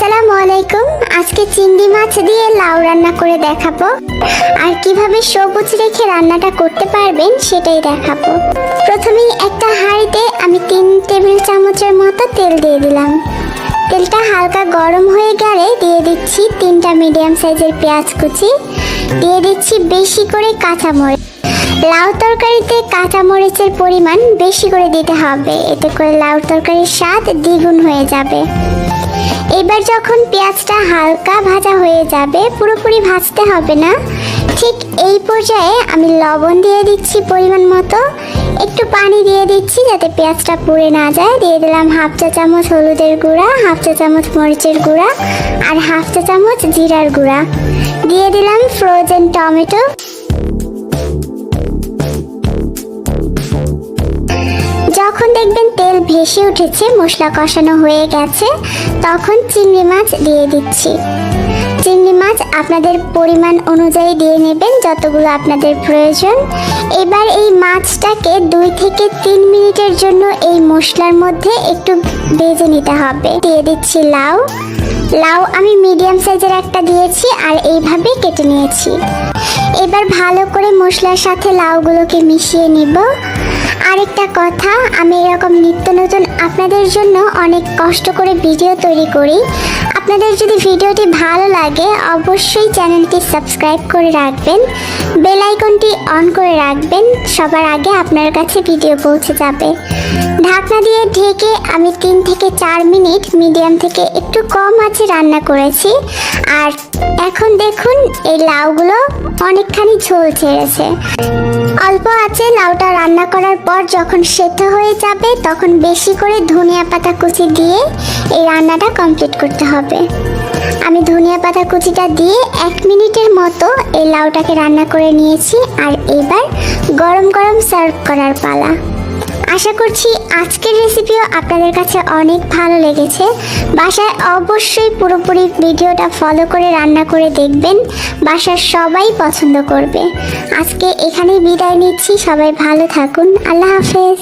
আসসালামু আলাইকুম। আজকে চিংড়ি মাছ দিয়ে লাউ রান্না করে দেখাবো। আর কীভাবে সবুজ রেখে রান্নাটা করতে পারবেন সেটাই দেখাবো। প্রথমেই একটা হাঁড়িতে আমি তিন টেবিল চামচের মতো তেল দিয়ে দিলাম। তেলটা হালকা গরম হয়ে গেলে দিয়ে দিচ্ছি তিনটা মিডিয়াম সাইজের পেঁয়াজ কুচি। দিয়ে দিচ্ছি বেশি করে কাঁচামরিচ। লাউ তরকারিতে কাঁচা মরিচের পরিমাণ বেশি করে দিতে হবে। এতে করে লাউ তরকারির স্বাদ দ্বিগুণ হয়ে যাবে। এবার যখন পেঁয়াজটা হালকা ভাজা হয়ে যাবে, পুরোপুরি ভাজতে হবে না। ঠিক এই পর্যায়ে আমি লবণ দিয়ে দিচ্ছি পরিমাণ মতো। একটু পানি দিয়ে দিচ্ছি যাতে পেঁয়াজটা পুড়ে না যায়। দিয়ে দিলাম হাফ চা চামচ হলুদের গুঁড়া, হাফ চা চামচ মরিচের গুঁড়া আর হাফ চা চামচ জিরার গুঁড়া। দিয়ে দিলাম ফ্রোজেন টমেটো ভেসে উঠেছে, মশলা কষানো হয়ে গেছে। তখন চিংড়ি মাছ দিয়ে দিচ্ছি। চিংড়ি মাছ আপনাদের পরিমাণ অনুযায়ী দিয়ে নেবেন, যতগুলো আপনাদের প্রয়োজন। এবার এই মাছটাকে দুই থেকে তিন মিনিটের জন্য এই মশলার মধ্যে একটু ভেজে নিতে হবে। দিয়ে দিচ্ছি লাউ। লাউ আমি মিডিয়াম সাইজের একটা দিয়েছি আর এইভাবে কেটে নিয়েছি। এবার ভালো করে মশলার সাথে লাউগুলোকে মিশিয়ে নিব। আরেকটা কথা, আমি এরকম নিত্য নতুন আপনাদের জন্য অনেক কষ্ট করে ভিডিও তৈরি করি। আপনাদের যদি ভিডিওটি ভালো লাগে, অবশ্যই চ্যানেলটি সাবস্ক্রাইব করে রাখবেন। বেল আইকনটি অন করে রাখবেন, সবার আগে আপনার কাছে ভিডিও পৌঁছে যাবে। ঢাকনা দিয়ে ঢেকে আমি তিন থেকে চার মিনিট মিডিয়াম থেকে একটু কম আছে রান্না করেছি। আর এখন দেখুন, এই লাউগুলো অনেকখানি ঝোল ছেড়েছে। অল্প রান্না করার পর যখন সেদ্ধ হয়ে যাবে, তখন বেশি করে ধনিয়া পাতা কুচি দিয়ে এই রান্নাটা কমপ্লিট করতে হবে। আমি ধনিয়া পাতা কুচিটা দিয়ে এক মিনিটের মতো এই লাউটাকে রান্না করে নিয়েছি, আর এবার গরম গরম সার্ভ করার পালা। আশা করছি আজকের রেসিপিও আপনাদের কাছে অনেক ভালো লেগেছে। বাসায় অবশ্যই পুরোপুরি ভিডিওটা ফলো করে রান্না করে দেখবেন। বাসার সবাই পছন্দ করবে। আজকে এখানেই বিদায় নিচ্ছি। সবাই ভালো থাকুন। আল্লাহ হাফেজ।